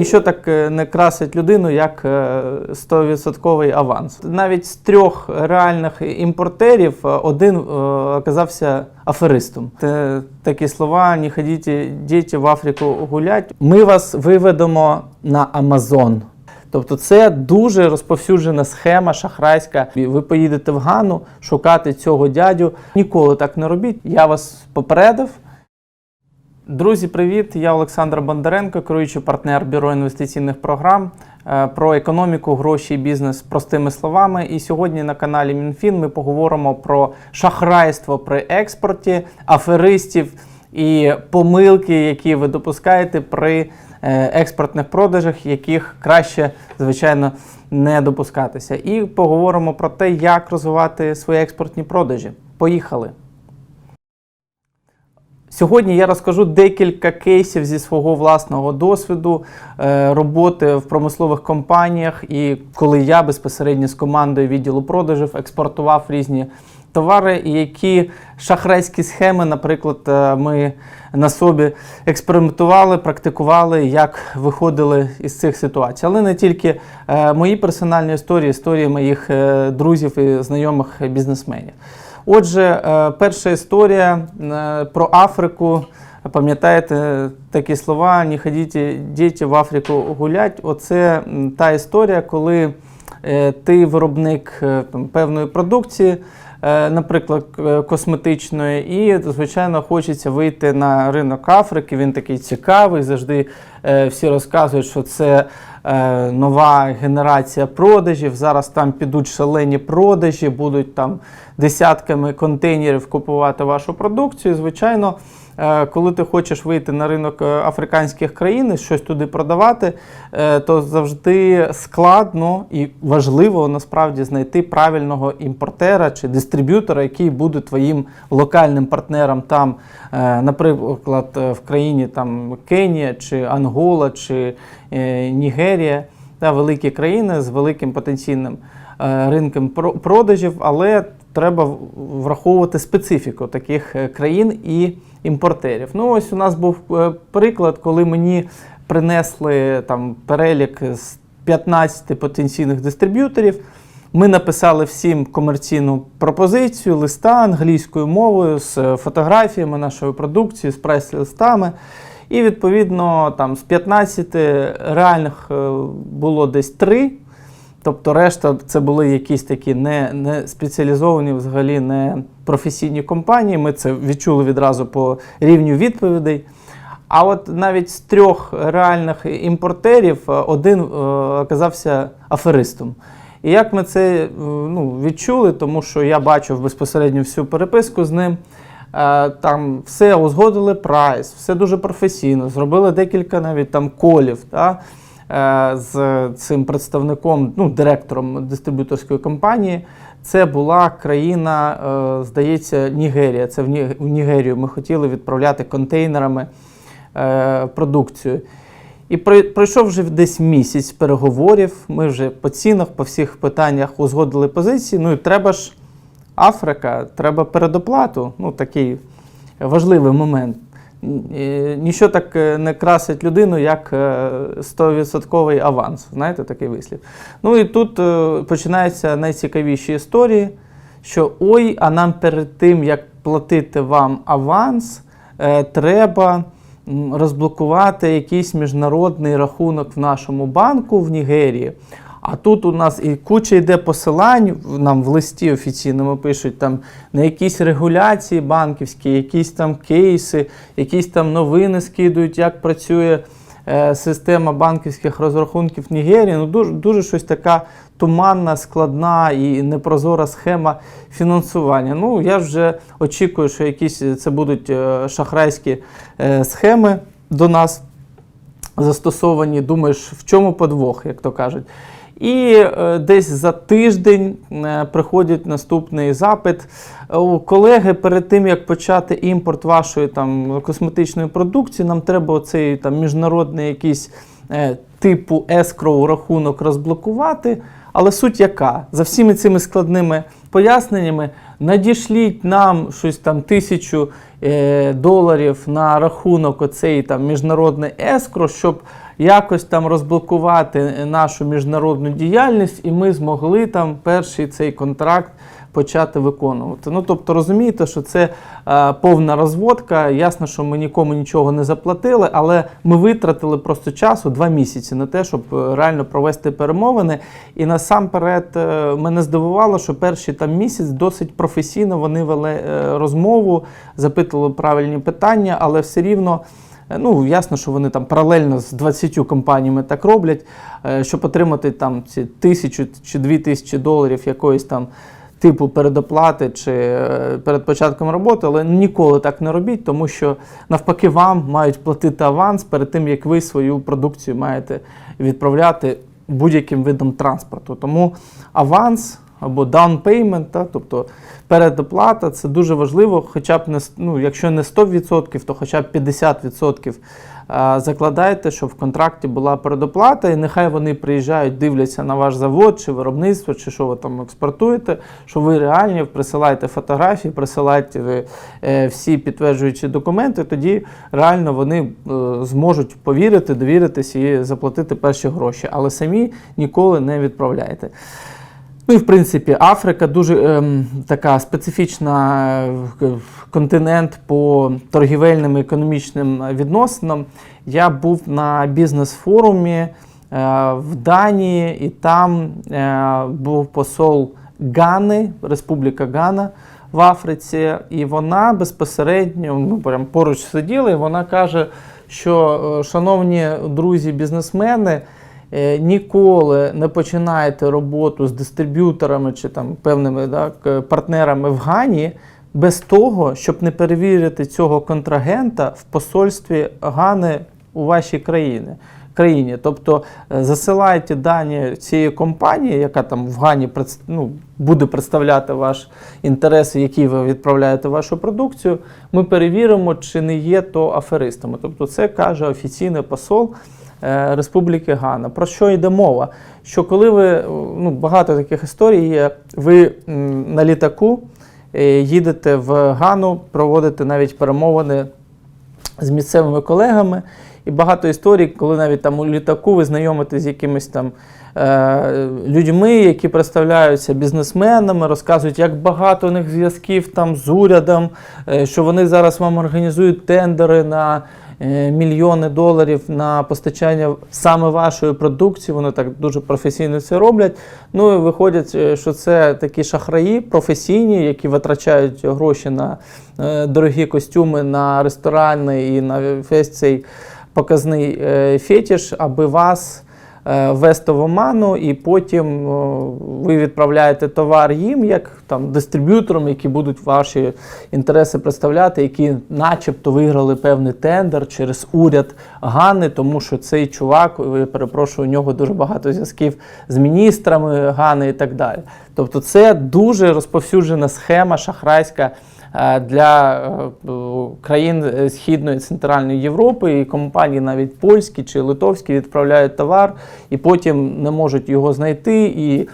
Ніщо так е, не красить людину, як е, 100% аванс. Навіть з трьох реальних імпортерів е, один е, оказався аферистом. Це такі слова: не ходіть діти в Африку гулять. Ми вас виведемо на Амазон. Тобто це дуже розповсюджена схема шахрайська. Ви поїдете в Гану шукати цього дядю. Ніколи так не робіть. Я вас попередив. Друзі, привіт! Я Олександр Бондаренко, керуючий партнер бюро інвестиційних програм е, про економіку, гроші і бізнес простими словами. І сьогодні на каналі МінФін ми поговоримо про шахрайство при експорті, аферистів і помилки, які ви допускаєте при е, експортних продажах, яких краще, звичайно, не допускатися. І поговоримо про те, як розвивати свої експортні продажі. Поїхали! Сьогодні я розкажу декілька кейсів зі свого власного досвіду е, роботи в промислових компаніях, і коли я безпосередньо з командою відділу продажів експортував різні товари, і які шахрайські схеми, наприклад, е, ми на собі експериментували, практикували, як виходили із цих ситуацій. Але не тільки е, мої персональні історії, історії моїх друзів і знайомих бізнесменів. Отже, е, перша історія е, про Африку. Пам'ятаєте такі слова: не ходіть діти в Африку гулять. Оце та історія, коли е, ти виробник певної продукції, наприклад, косметичної, і, звичайно, хочеться вийти на ринок Африки. Він такий цікавий. Завжди всі розказують, що це е, нова генерація продажів. Зараз там підуть шалені продажі, будуть там десятками контейнерів купувати вашу продукцію. Звичайно, е, коли ти хочеш вийти на ринок е, африканських країн і щось туди продавати, е, то завжди складно і важливо насправді знайти правильного імпортера чи дистриб'ютора, який буде твоїм локальним партнером там, е, наприклад, е, в країні там Кенія чи Ангола чи е, Нігерія, та великі країни з великим потенційним е, ринком продажів, але треба враховувати специфіку таких е, країн і імпортерів. Ну, ось у нас був приклад, коли мені принесли там перелік з 15 потенційних дистриб'юторів. Ми написали всім комерційну пропозицію, листа англійською мовою з фотографіями нашої продукції, з прайс-листами. І відповідно там з 15 реальних е, було десь 3. Тобто решта це були якісь такі не, не спеціалізовані, взагалі не професійні компанії. Ми це відчули відразу по рівню відповідей. А от навіть з трьох реальних імпортерів е, один е, оказався аферистом. І як ми це ну, відчули, тому що я бачив безпосередньо всю переписку з ним. Е, Там все узгодили прайс, все дуже професійно. Зробили декілька навіть там колів та, е, з цим представником, ну, директором дистриб'юторської компанії. Це була країна, е, здається, Нігерія. Це в Нігерію ми хотіли відправляти контейнерами продукцію. І прой- пройшов вже десь місяць переговорів. Ми вже по цінах, по всіх питаннях узгодили позиції. Ну і треба ж Африка, треба передоплату. Ну, такий важливий момент. Е, Ніщо так е, не красить людину, як е, 100% аванс. Знаєте такий вислів. Ну і тут е, починаються найцікавіші історії, що ой, а нам перед тим, як платити вам аванс, е, треба розблокувати якийсь міжнародний рахунок в нашому банку в Нігерії. А тут у нас і куча йде посилань, нам в листі офіційному пишуть там на якісь регуляції банківські, якісь там кейси, якісь там новини скидують, як працює е, система банківських розрахунків Нігерії. Ну, дуже, дуже щось така туманна, складна і непрозора схема фінансування. Ну, я вже очікую, що якісь це будуть е, шахрайські е, схеми до нас застосовані. Думаєш, в чому подвох, як то кажуть. І е, десь за тиждень е, приходить наступний запит. Колеги перед тим як почати імпорт вашої там косметичної продукції, нам треба оцей там міжнародний якийсь е, типу escrow рахунок розблокувати. Але суть яка? За всіми цими складними поясненнями надішліть нам щось там тисячу доларів на рахунок оцей там міжнародний ескро, щоб якось там розблокувати нашу міжнародну діяльність, і ми змогли там перший цей контракт почати виконувати. Ну тобто розумієте, що це е, повна розводка. Ясно, що ми нікому нічого не заплатили, але ми витратили просто часу два місяці на те, щоб е, реально провести перемовини. І насамперед е, мене здивувало, що перший там місяць досить професійно вони вели е, розмову, запитували правильні питання, але все рівно. Е, Ну, ясно, що вони там паралельно з 20 компаніями так роблять, е, щоб отримати там ці тисячу чи дві тисячі доларів якоїсь там типу передоплати чи е, перед початком роботи, але ніколи так не робіть, тому що навпаки вам мають платити аванс перед тим, як ви свою продукцію маєте відправляти будь-яким видом транспорту. Тому аванс або down payment, та, тобто передоплата, це дуже важливо, хоча б не ну, якщо не 100%, то хоча б 50% закладайте, щоб в контракті була передоплата, і нехай вони приїжджають, дивляться на ваш завод чи виробництво, чи що ви там експортуєте, що ви реальні, присилайте фотографії, присилайте ви, е, всі підтверджуючі документи, тоді реально вони е, зможуть повірити, довіритись і заплатити перші гроші, але самі ніколи не відправляйте. Ну і в принципі, Африка дуже ем, така специфічна е, континент по торгівельним і економічним відносинам. Я був на бізнес-форумі е, в Данії, і там е, був посол Гани, Республіка Гана в Африці, і вона безпосередньо ну, прям поруч сиділа, і вона каже, що, е, шановні друзі-бізнесмени, Ніколи не починайте роботу з дистриб'юторами чи там певними так, е, партнерами в Гані без того, щоб не перевірити цього контрагента в посольстві Гани у вашій країні. країні. Тобто е, засилайте дані цієї компанії, яка там в Гані ну, буде представляти ваш інтерес, який ви відправляєте вашу продукцію. Ми перевіримо, чи не є то аферистами. Тобто, це каже офіційний посол е, Республіки Гана. Про що йде мова? Що коли ви е, ну, багато таких історій є, ви на літаку е, їдете в Гану, проводите навіть перемовини з місцевими колегами. І багато історій, коли навіть там у літаку ви знайомитесь з якимись там е, людьми, які представляються бізнесменами, розказують, як багато у них зв'язків там з урядом, е, що вони зараз вам організують тендери на е, мільйони доларів на постачання саме вашої продукції. Вони так дуже професійно це роблять. Ну і виходять, е, що це такі шахраї професійні, які витрачають гроші на е, дорогі костюми, на ресторани і на весь цей показний е, фетіш, аби вас е, ввести в оману, і потім ви відправляєте товар їм, як там дистриб'юторам, які будуть ваші інтереси представляти, які начебто виграли певний тендер через уряд Гани, тому що цей чувак, я перепрошую, у нього дуже багато зв'язків з міністрами Гани і так далі. Тобто, це дуже розповсюджена схема шахрайська е, для е, країн е, Східної Центральної Європи, і компанії навіть польські чи литовські відправляють товар і потім не можуть його знайти. І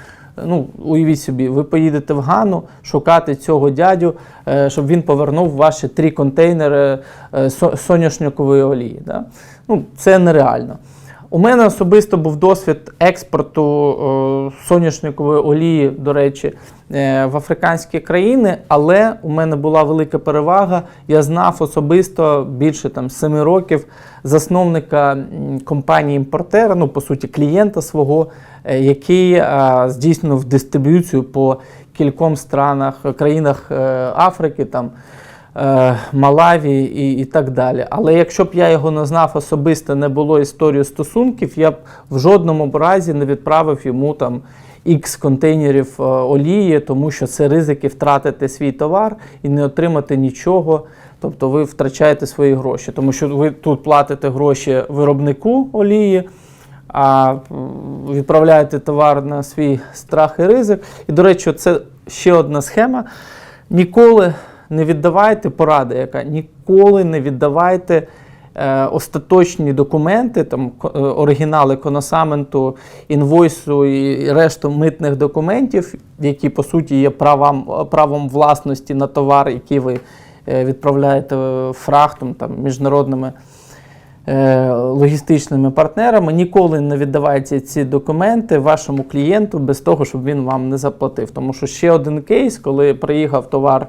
ну, уявіть собі, ви поїдете в Гану шукати цього дядю, е, щоб він повернув ваші три контейнери е, соняшникової олії. Да? Ну, це нереально. У мене особисто був досвід експорту е, соняшникової олії, до речі, е, в африканські країни, але у мене була велика перевага. Я знав особисто більше там 7 років засновника компанії імпортера, ну по суті, клієнта свого, е, який здійснював дистриб'юцію по кільком странах, країнах Африки. там Малаві і, і так далі. Але якщо б я його не знав особисто, не було історії стосунків, я б в жодному разі не відправив йому там X контейнерів е, олії, тому що це ризики втратити свій товар і не отримати нічого. Тобто ви втрачаєте свої гроші, тому що ви тут платите гроші виробнику олії, а відправляєте товар на свій страх і ризик. І, до речі, це ще одна схема. Ніколи не віддавайте поради, яка ніколи не віддавайте е, остаточні документи, там е, оригінали коносаменту, інвойсу і решту митних документів, які по суті є правом, правом власності на товар, який ви е, відправляєте фрахтом там, міжнародними е, логістичними партнерами. Ніколи не віддавайте ці документи вашому клієнту без того, щоб він вам не заплатив. Тому що ще один кейс, коли приїхав товар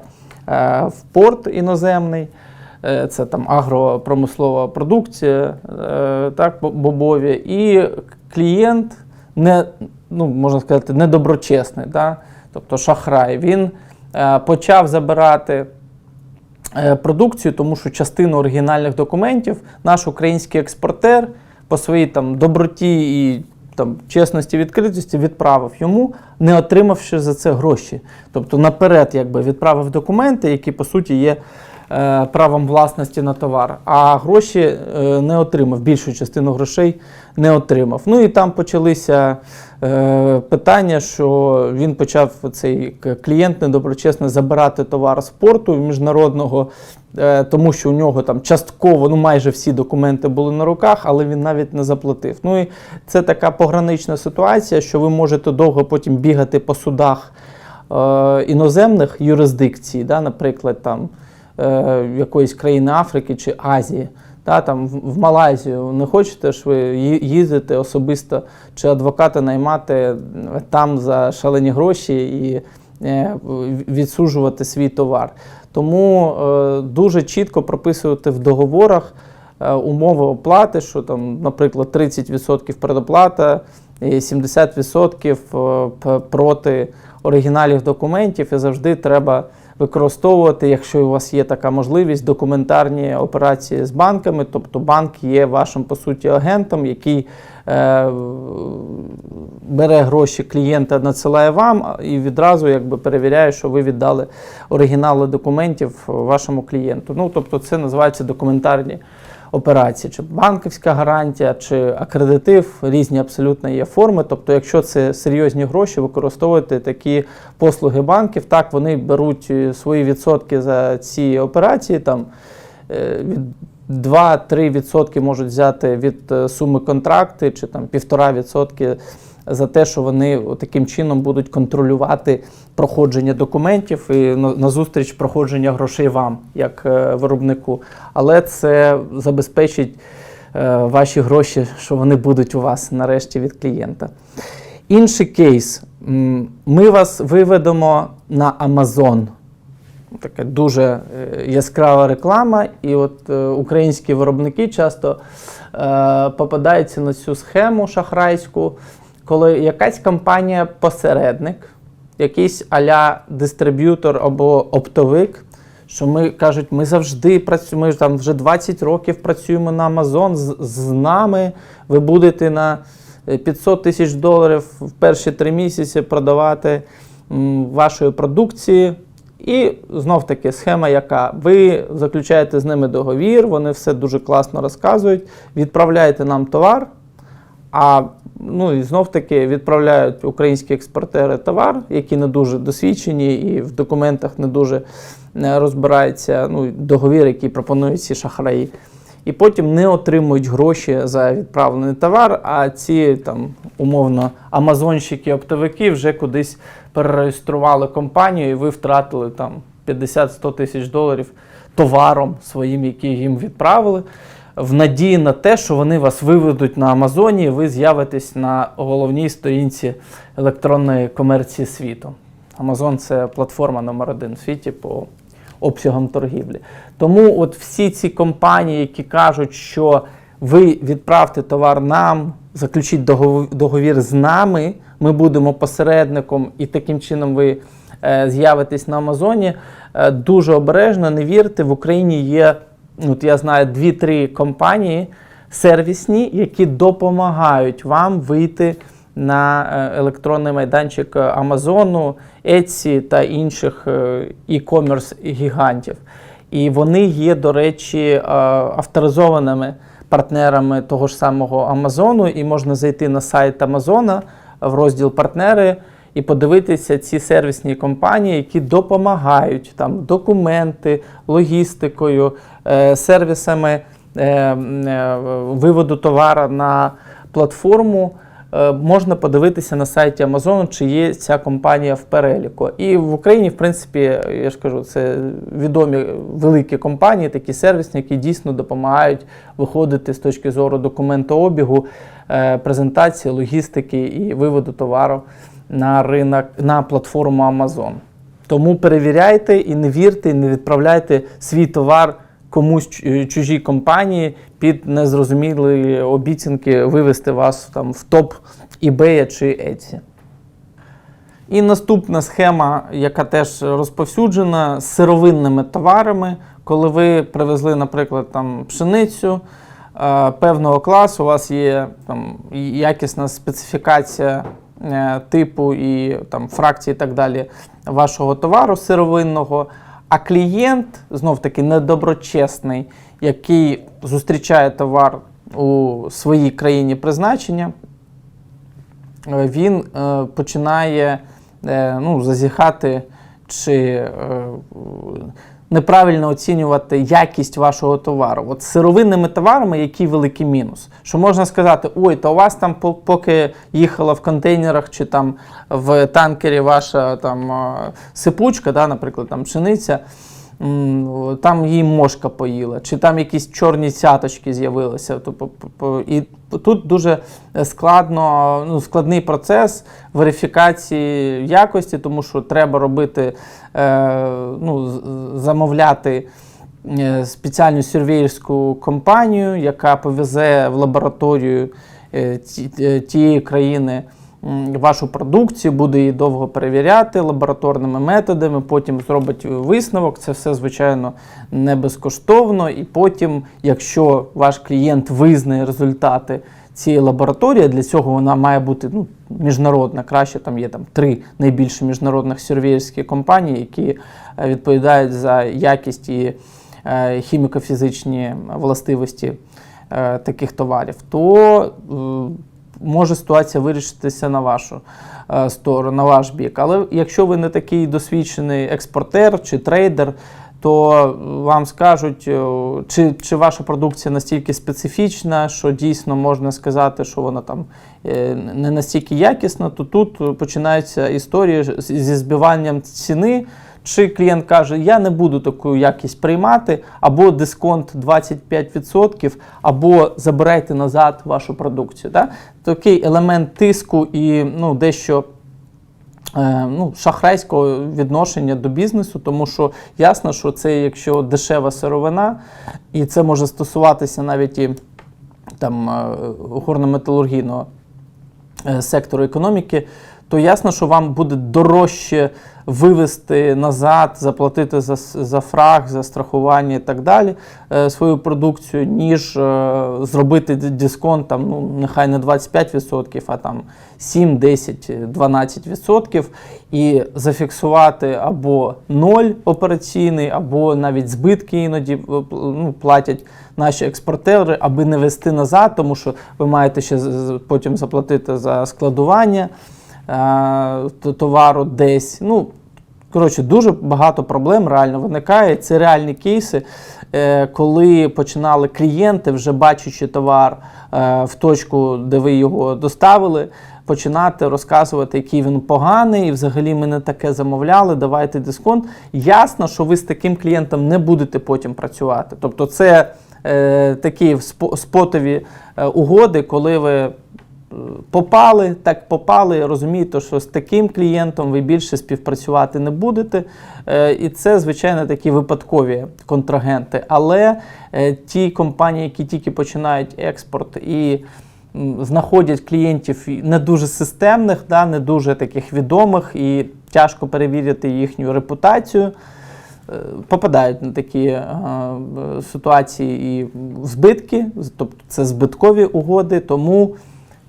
в порт іноземний. е, Це там агропромислова продукція, е, так, бобові, і клієнт не, ну, можна сказати, недоброчесний, да? тобто шахрай. Він е, почав забирати е, продукцію, тому що частину оригінальних документів наш український експортер по своїй там доброті і там чесності відкритості відправив йому, не отримавши за це гроші. Тобто наперед якби відправив документи, які по суті є е, правом власності на товар, а гроші е, не отримав. Більшу частину грошей не отримав. Ну і там почалися е, питання, що він почав цей клієнт недоброчесно забирати товар з порту міжнародного, тому що у нього там частково, ну майже всі документи були на руках, але він навіть не заплатив. Ну і це така погранична ситуація, що ви можете довго потім бігати по судах е, іноземних юрисдикцій, да, наприклад, там е, якоїсь країни Африки чи Азії. Та, там, в, Малайзію не хочете ж ви їздити особисто чи адвоката наймати е, там за шалені гроші і е, відсуджувати свій товар. Тому е, дуже чітко прописувати в договорах е, умови оплати, що там, наприклад, 30% предоплата і 70% е, проти оригіналів документів, і завжди треба використовувати, якщо у вас є така можливість, документарні операції з банками. Тобто банк є вашим по суті агентом, який бере гроші клієнта, надсилає вам і відразу якби перевіряє, що ви віддали оригінали документів вашому клієнту. Ну тобто, це називається документарні операції, чи банківська гарантія, чи акредитив, різні абсолютно є форми. Тобто, якщо це серйозні гроші, використовуйте такі послуги банків. Так, вони беруть е, свої відсотки за ці операції. Там е, від 2-3% можуть взяти від е, суми контракти, чи там 1,5% за те, що вони таким чином будуть контролювати проходження документів і назустріч проходження грошей вам, як е, виробнику. Але це забезпечить е, ваші гроші, що вони будуть у вас нарешті від клієнта. Інший кейс. Ми вас виведемо на Amazon. Така дуже е, яскрава реклама, і от е, українські виробники часто е, попадаються на цю схему шахрайську, коли якась компанія-посередник, якийсь аля дистриб'ютор або оптовик, що ми кажуть, ми завжди працюємо, ми ж там вже 20 років працюємо на Amazon, з, з нами ви будете на е, 500 тисяч доларів в перші три місяці продавати м, вашої продукції. І знов таки схема, яка ви заключаєте з ними договір, вони все дуже класно розказують, відправляєте нам товар, а ну і знов таки відправляють українські експортери товар, які не дуже досвідчені і в документах не дуже е, розбираються. Ну, договір, який пропонують ці шахраї. І потім не отримують гроші за відправлений товар, а ці там умовно амазонщики, оптовики вже кудись перереєстрували компанію, і ви втратили там 50-100 тисяч доларів товаром своїм, який їм відправили, в надії на те, що вони вас виведуть на Амазоні, і ви з'явитесь на головній сторінці електронної комерції світу. Амазон це платформа номер один в світі по обсягам торгівлі. Тому от всі ці компанії, які кажуть, що ви відправте товар нам, заключіть договір з нами, ми будемо посередником, і таким чином ви е, з'явитесь на Амазоні. Е, дуже обережно, не вірте. В Україні є, от я знаю, 2-3 компанії сервісні, які допомагають вам вийти на е, електронний майданчик е, Амазону, Etsy та інших е, e-commerce гігантів. І вони є, до речі, авторизованими партнерами того ж самого Амазону, і можна зайти на сайт Амазона в розділ партнери і подивитися ці сервісні компанії, які допомагають там документи, логістикою, сервісами виводу товара на платформу, можна подивитися на сайті Amazon, чи є ця компанія в переліку. І в Україні, в принципі, я ж кажу, це відомі великі компанії, такі сервісні, які дійсно допомагають виходити з точки зору документообігу, е, презентації, логістики і виводу товару на ринок на платформу Amazon. Тому перевіряйте і не вірте, і не відправляйте свій товар комусь чу- чужій компанії під незрозумілі обіцянки вивести вас там в топ eBay чи Etsy. І наступна схема, яка теж розповсюджена з сировинними товарами, коли ви привезли, наприклад, там пшеницю е, певного класу, у вас є там якісна специфікація е, типу і там фракції і так далі вашого товару сировинного. А клієнт знов таки недоброчесний, який зустрічає товар у своїй країні призначення, е, він е, починає е, ну, зазіхати чи неправильно оцінювати якість вашого товару. От з сировинними товарами який великий мінус? Що можна сказати, ой, то у вас там поки їхала в контейнерах чи там в танкері ваша там сипучка, да, наприклад, там пшениця. Там її мошка поїла, чи там якісь чорні цяточки з'явилися. І тут дуже складно, ну, складний процес верифікації якості, тому що треба робити, е, ну, замовляти е, спеціальну сервєрську компанію, яка повезе в лабораторію е, ті- тієї країни вашу продукцію, буде її довго перевіряти лабораторними методами, потім зробить висновок. Це все, звичайно, не безкоштовно. І потім, якщо ваш клієнт визнає результати цієї лабораторії, для цього вона має бути ну, міжнародна. Краще там є там три найбільші міжнародних сервєрські компанії, які е, відповідають за якість і е, хіміко-фізичні властивості е, таких товарів, то може ситуація вирішитися на вашу е, сторону, на ваш бік. Але якщо ви не такий досвідчений експортер чи трейдер, то вам скажуть, чи, чи ваша продукція настільки специфічна, що дійсно можна сказати, що вона там е, не настільки якісна, то тут починається історія зі збиванням ціни. Чи клієнт каже, я не буду таку якість приймати, або дисконт 25%, або забирайте назад вашу продукцію. Да? Такий елемент тиску і ну, дещо е, ну, шахрайського відношення до бізнесу, тому що ясно, що це якщо дешева сировина, і це може стосуватися навіть і там е, горно-металургійного е, сектору економіки, то ясно, що вам буде дорожче вивести назад, заплатити за, за фраг, за страхування і так далі е, свою продукцію, ніж е, зробити дисконт там, ну, нехай не 25%, а там 7, 10, 12% і зафіксувати або ноль операційний, або навіть збитки іноді е, ну, платять наші експортери, аби не вести назад, тому що ви маєте ще потім заплатити за складування товару десь. Ну, коротше, дуже багато проблем реально виникає. Це реальні кейси, е, коли починали клієнти, вже бачачи товар е, в точку, де ви його доставили. Починати розказувати, який він поганий, і взагалі ми не таке замовляли, давайте дисконт. Ясно, що ви з таким клієнтом не будете потім працювати. Тобто, це е, такі спо- спотові угоди, коли ви попали, так попали, розумієте, що з таким клієнтом ви більше співпрацювати не будете. Е, І це, звичайно, такі випадкові контрагенти. Але е, ті компанії, які тільки починають експорт і знаходять клієнтів не дуже системних, да, не дуже таких відомих, і тяжко перевірити їхню репутацію. е, Попадають на такі е, ситуації і збитки, тобто це збиткові угоди. Тому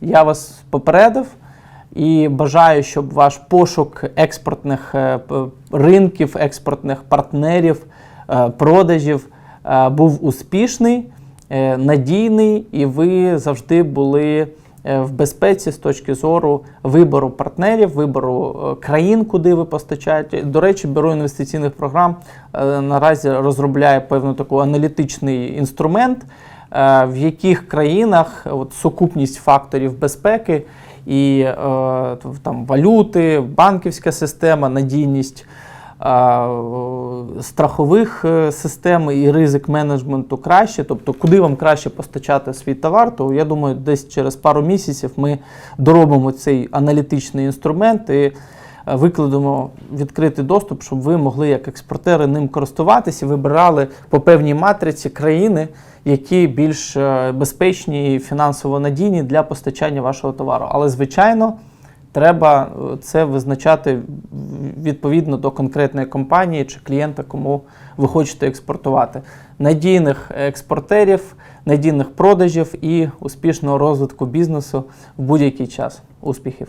я вас попередив і бажаю, щоб ваш пошук експортних е, ринків, експортних партнерів, е, продажів е, був успішний, надійний, і ви завжди були в безпеці з точки зору вибору партнерів, вибору країн, куди ви постачаєте. До речі, бюро інвестиційних програм наразі розробляє певну таку аналітичний інструмент. Е, в яких країнах от, сукупність факторів безпеки і е, там, валюти, банківська система, надійність е, страхових систем і ризик менеджменту краще, тобто куди вам краще постачати свій товар, то я думаю, десь через пару місяців ми доробимо цей аналітичний інструмент і викладемо відкритий доступ, щоб ви могли як експортери ним користуватися і вибирали по певній матриці країни, які більш е, безпечні і фінансово надійні для постачання вашого товару. Але, звичайно, треба е, це визначати відповідно до конкретної компанії чи клієнта, кому ви хочете експортувати. Надійних експортерів, надійних продажів і успішного розвитку бізнесу в будь-який час. Успіхів!